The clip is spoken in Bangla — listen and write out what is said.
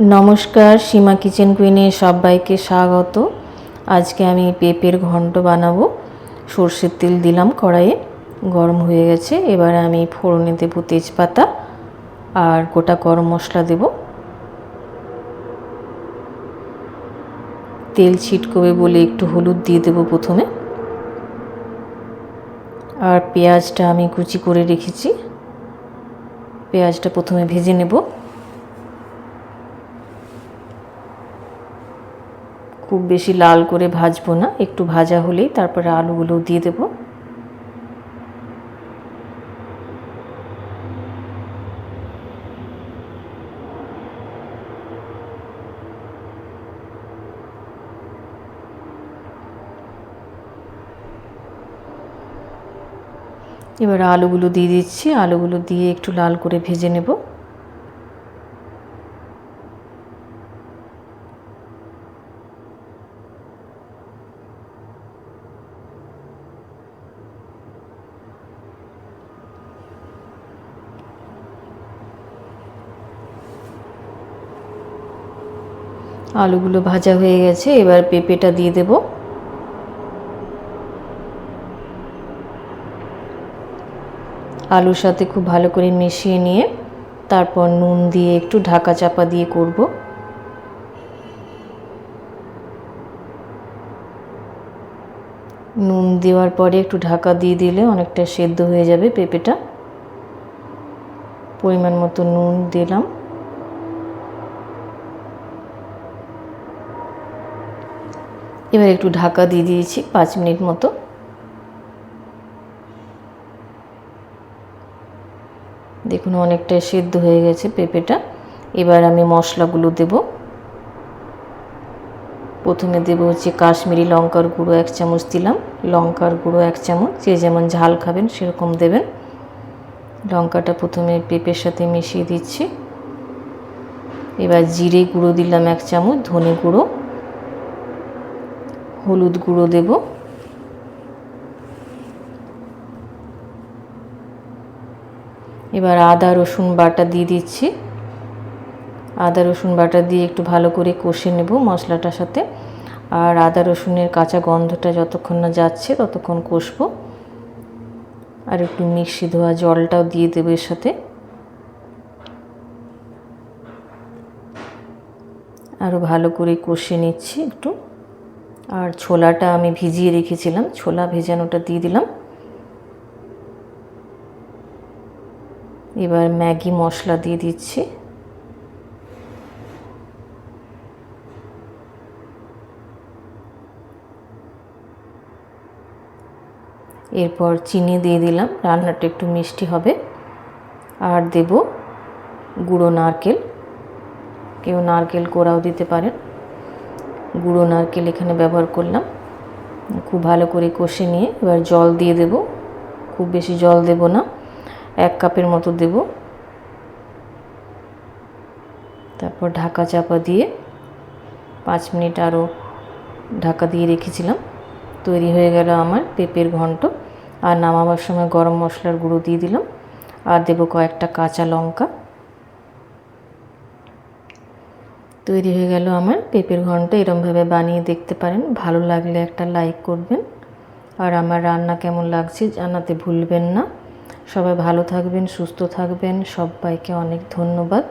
নমস্কার, সীমা কিচেন কুইনে সবাইকে স্বাগত। আজকে আমি পেঁপের ঘন্ট বানাবো। সর্ষের তেল দিলাম কড়াইয়ে, গরম হয়ে গেছে। এবারে আমি ফোড়নে দেবো তেজপাতা আর গোটা গরম মশলা দেব। তেল ছিটকবে বলে একটু হলুদ দিয়ে দেবো প্রথমে। আর পেঁয়াজটা আমি কুচি করে রেখেছি। পেঁয়াজটা প্রথমে ভেজে নেব। খুব বেশি লাল করে ভাজবো না, একটু ভাজা হলেই তারপরে আলুগুলো দিয়ে দেব। এবার আলুগুলো দিয়ে দিচ্ছি, আলুগুলো দিয়ে একটু লাল করে ভেজে নেব। আলুগুলো ভাজা হয়ে গেছে, এবার পেঁপেটা দিয়ে দেব। আলুর সাথে খুব ভালো করে মিশিয়ে নিয়ে, তারপর নুন দিয়ে একটু ঢাকা চাপা দিয়ে করব। নুন দেওয়ার পরে একটু ঢাকা দিয়ে দিলে অনেকটা সেদ্ধ হয়ে যাবে পেঁপেটা। পরিমাণ মতো নুন দিলাম। এবার একটু ঢাকা দিয়ে দিয়েছি পাঁচ মিনিট মতো। দেখুন অনেকটা সেদ্ধ হয়ে গেছে পেঁপেটা। এবার আমি মশলাগুলো দেব। প্রথমে দেব হচ্ছে কাশ্মীরি লঙ্কার গুঁড়ো এক চামচ দিলাম। লঙ্কার গুঁড়ো এক চামচ। যে যেমন ঝাল খাবেন সেরকম দেবেন। লঙ্কাটা প্রথমে পেঁপের সাথে মিশিয়ে দিচ্ছি। এবার জিরে গুঁড়ো দিলাম এক চামচ, ধনে গুঁড়ো। হলুদ গুঁড়ো দেব। এবার আদা, রসুন বাটা দিয়ে দিচ্ছি। আদা, রসুন বাটা দিয়ে একটু ভালো করে কষে নেব মশলাটার সাথে। আর আদা, রসুনের কাঁচা গন্ধটা যতক্ষণ না যাচ্ছে ততক্ষণ কষবো। আর একটু মিক্সি ধোয়া জলটাও দিয়ে দেবো এর সাথে। আরও ভালো করে কষে নিচ্ছি একটু। আর ছোলাটা আমি ভিজিয়ে রেখেছিলাম। ছোলা ভেজানোটা দিয়ে দিলাম। এবার ম্যাগি মশলা দিয়ে দিচ্ছি। এরপর চিনি দিয়ে দিলাম। রান্নাটা একটু মিষ্টি হবে। আর দেব গুঁড়ো নারকেল। কেউ নারকেল কোড়াও দিতে পারেন। গুঁড়ো নারকেল এখানে ব্যবহার করলাম। খুব ভালো করে কষে নিয়ে এবার জল দিয়ে দেব। খুব বেশি জল দেব না, এক কাপের মতো দেব। তারপর ঢাকা চাপা দিয়ে পাঁচ মিনিট আরও ঢাকা দিয়ে রেখেছিলাম। তৈরি হয়ে গেল আমার পেঁপের ঘন্ট। আর নামাবার সময় গরম মশলার গুঁড়ো দিয়ে দিলাম। আর দেবো কয়েকটা কাঁচা লঙ্কা। তৈরি হয়ে গেল আমার পেঁপের ঘন্ট। এরমভাবে বানিয়ে দেখতে পারেন। ভালো লাগলে একটা লাইক করবেন। আর আমার রান্না কেমন লাগছে জানাতে ভুলবেন না। সবাই ভালো থাকবেন, সুস্থ থাকবেন। সবাইকে অনেক ধন্যবাদ।